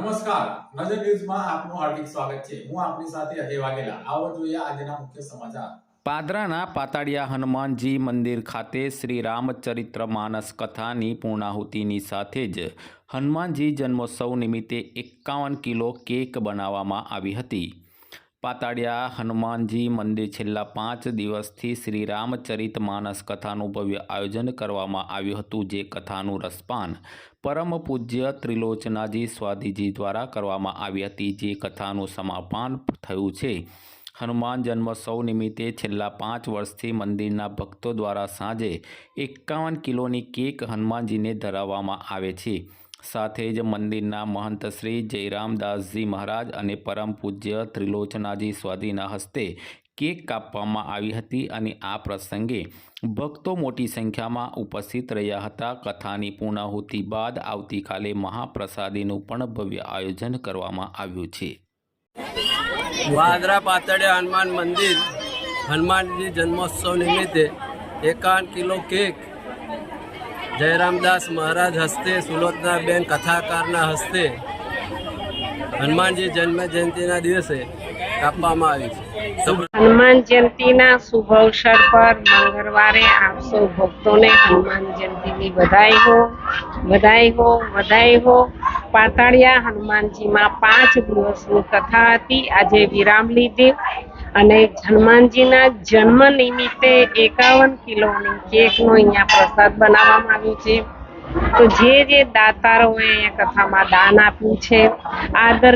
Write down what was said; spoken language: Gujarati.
નમસ્કાર. નજર ન્યૂઝમાં આપનું હાર્દિક સ્વાગત છે. હું આપની સાથે અજય વાઘેલા. આવો જોઈએ આજના મુખ્ય સમાચાર. પાદરાના પાતાળિયા હનુમાનજી મંદિર ખાતે શ્રી રામચરિત્ર માનસ કથાની પૂર્ણાહુતિની સાથે જ હનુમાનજી જન્મોત્સવ નિમિત્તે એકાવન કિલો કેક બનાવવામાં આવી હતી. પાતાળિયા હનુમાનજી મંદિર છેલ્લા પાંચ દિવસથી શ્રી રામચરિત માનસ કથાનું ભવ્ય આયોજન કરવામાં આવ્યું હતું, જે કથાનું રસપાન પરમ પૂજ્ય ત્રિલોચનાજી સ્વાધીજી દ્વારા કરવામાં આવી હતી, જે કથાનું સમાપન થયું છે. હનુમાન જન્મોત્સવ નિમિત્તે છેલ્લા પાંચ વર્ષથી મંદિરના ભક્તો દ્વારા સાંજે એકાવન કિલોની કેક હનુમાનજીને ધરાવવામાં આવે છે. સાથે જ મંદિરના મહંત શ્રી જયરામદાસજી મહારાજ અને પરમ પૂજ્ય ત્રિલોચનાજી સ્વાદીના હસ્તે કેક કાપવામાં આવી હતી અને આ પ્રસંગે ભક્તો મોટી સંખ્યામાં ઉપસ્થિત રહ્યા હતા. કથાની પૂર્ણાહુતિ બાદ આવતીકાલે મહાપ્રસાદીનું પણ ભવ્ય આયોજન કરવામાં આવ્યું છે. વાદરા પાતળે હનુમાન મંદિર હનુમાનજી જન્મોત્સવ નિમિત્તે એકાવન કિલો કેક જયરામદાસ મહારાજ હસ્તે સુલોચનાબેન કથાકારના હસ્તે હનુમાનજી જન્મ જયંતિના દિવસે કાપવામાં આવી છે. હનુમાન જયંતિના શુભ અવસર પર મંગળવારે આપ ભક્તોને હનુમાન જયંતિની વધાઈ હો વધાઈ હો વધાઈ હો. પાતાળિયા હનુમાનજીમાં પાંચ દિવસની કથા હતી. આજે વિરામ લીધી અને હનુમાનજીના જન્મ નિમિત્તે એકાવન કિલોની કેકનો અહીંયા પ્રસાદ બનાવવામાં આવ્યો છે. તો જે જે દાતારોએ કથામાં દાન આપ્યું છે, આદર